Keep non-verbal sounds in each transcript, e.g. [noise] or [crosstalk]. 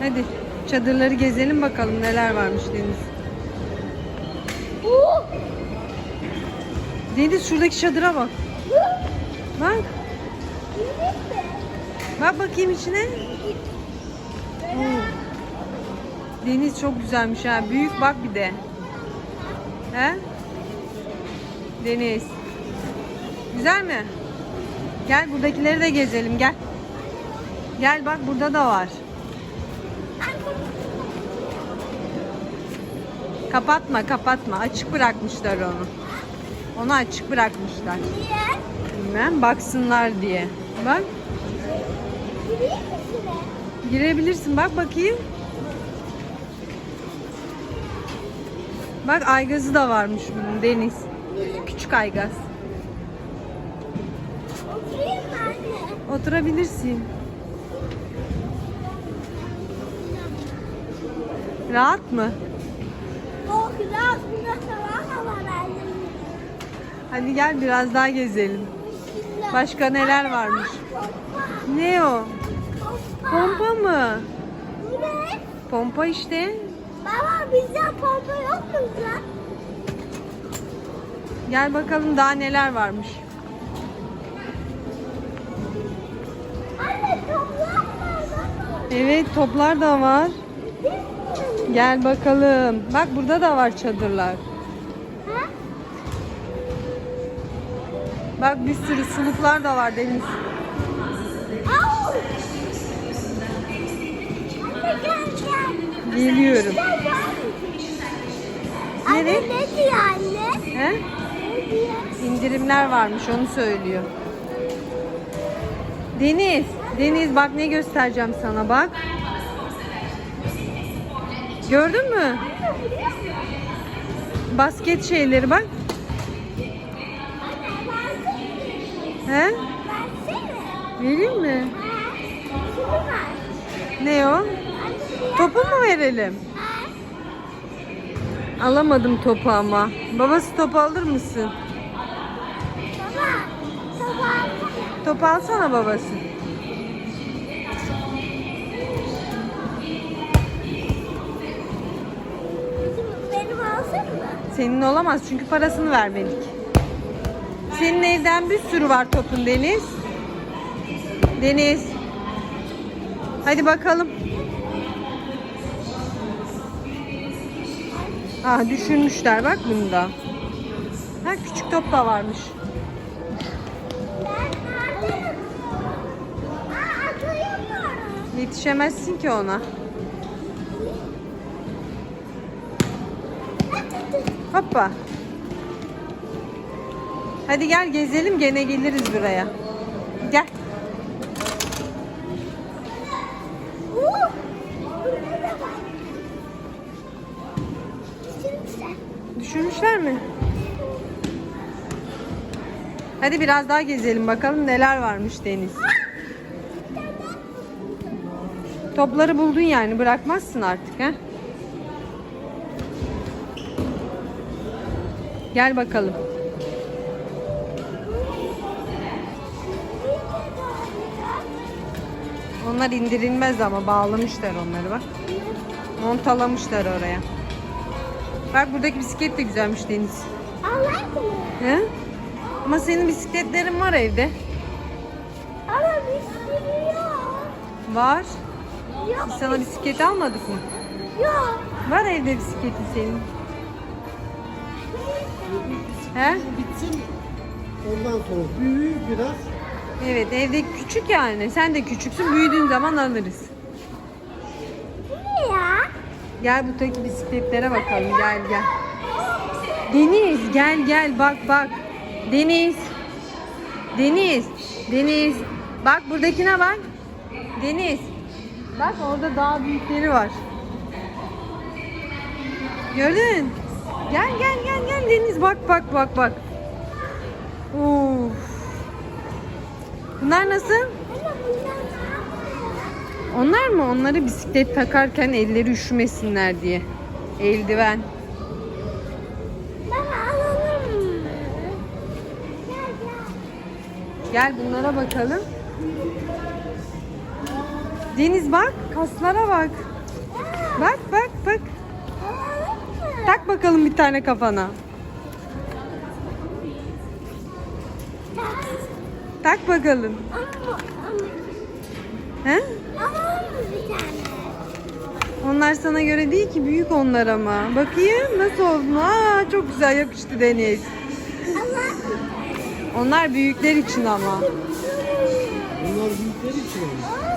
Hadi çadırları gezelim bakalım neler varmış Deniz. Deniz şuradaki çadıra bak. Bak. Bak bakayım içine. Deniz çok güzelmiş ha. Büyük bak bir de. He? Deniz. Güzel mi? Gel buradakileri de gezelim gel. Gel bak burada da var. Kapatma kapatma. Açık bırakmışlar onu. Onu açık bırakmışlar. Niye? Bilmem baksınlar diye. Bak girebilirsin bak bakayım. Bak aygazı da varmış bunun Deniz. Küçük aygaz. Oturabilirsin. Rahat mı? Oh rahat burada sabah var annem. Hadi gel biraz daha gezelim. Başka neler varmış? Ne o? Pompa. Mı? Bu ne? Pompa işte. Baba bizde pompa yok mu lan? Gel bakalım daha neler varmış. Anne var. Evet toplar da var. Gel bakalım. Bak burada da var çadırlar. Ha? Bak bir sürü suluklar da var Deniz. Au! Anne. Geliyorum. Gel gel. Nereye? Anne ne diyor anne? He? Ne diyor? İndirimler varmış onu söylüyor. Deniz, Deniz bak ne göstereceğim sana bak. Gördün mü? Basket şeyleri bak. He? Vereyim mi? Ne o? Topu mu verelim? Alamadım topu ama. Babası topu alır mısın? Baba. Sabah. Topu alsana babası. Senin olamaz çünkü parasını vermedik. Senin evden bir sürü var topun Deniz. Deniz. Hadi bakalım. Ah düşürmüşler bak bunda. Ha küçük top da varmış. Aa. Yetişemezsin ki ona. Hoppa. Hadi gel gezelim gene geliriz buraya. Gel. Düşürmüşler mi? Hadi biraz daha gezelim bakalım neler varmış Deniz. Topları buldun yani bırakmazsın artık ha? Gel bakalım. Onlar indirilmez ama bağlamışlar onları bak. Montalamışlar oraya. Bak buradaki bisiklet de güzelmiş Deniz. Alayım mı? He? Ama senin bisikletlerin var evde. Ama sürü yok. Var. Yok. Biz sana bisiklet almadık mı? Yok. Var evde bisikletin senin. He? bitsin. Ondan sonra büyüyü biraz. Evet evde küçük yani. Sen de küçüksün. Büyüdüğün zaman alırız. Bu ne ya? Gel buradaki bisikletlere bakalım. Gel gel. Deniz gel gel bak bak. Deniz. Deniz. Deniz. Bak buradakine bak. Deniz. Bak orada daha büyükleri var. Gördün? Gel gel gel gel Deniz bak bak bak bak. Uf. Bunlar nasıl? Onlar mı? Onları bisiklet takarken elleri üşümesinler diye. Eldiven. Alalım mı? Gel gel. Gel bunlara bakalım. Deniz bak kaslara bak. Bak bak bak. Tak bakalım bir tane kafana. Tak bakalım. He? bir tane. Onlar sana göre değil ki büyük onlar ama. Bakayım nasıl oldun? Aa çok güzel yakıştı Deniz. Onlar büyükler için ama. Bunlar büyükler için.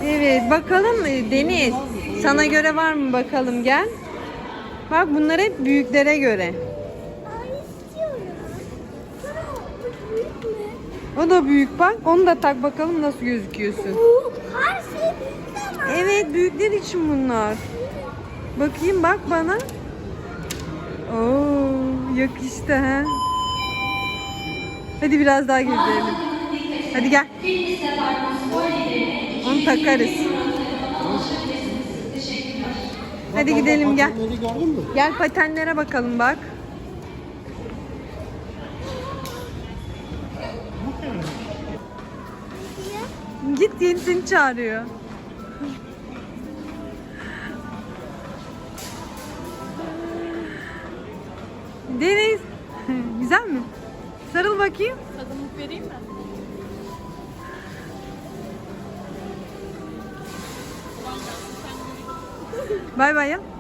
Evet bakalım Deniz. Sana göre var mı bakalım gel. Bak bunlar hep büyüklere göre. O da büyük bak. Onu da tak bakalım nasıl gözüküyorsun. Bu her şey büyük ama. Evet büyükler için bunlar. Bakayım bak bana. Oo yakıştı ha. Hadi biraz daha gözleyelim. Hadi gel. Onu takarız. Hadi Bak, gidelim, bak, gel. patenleri gördün mü? Gel patenlere bakalım bak. Git yeni seni çağırıyor. Deniz. [laughs] Güzel mi? Sarıl bakayım. Tadımlık vereyim mi? [laughs] Bay bay.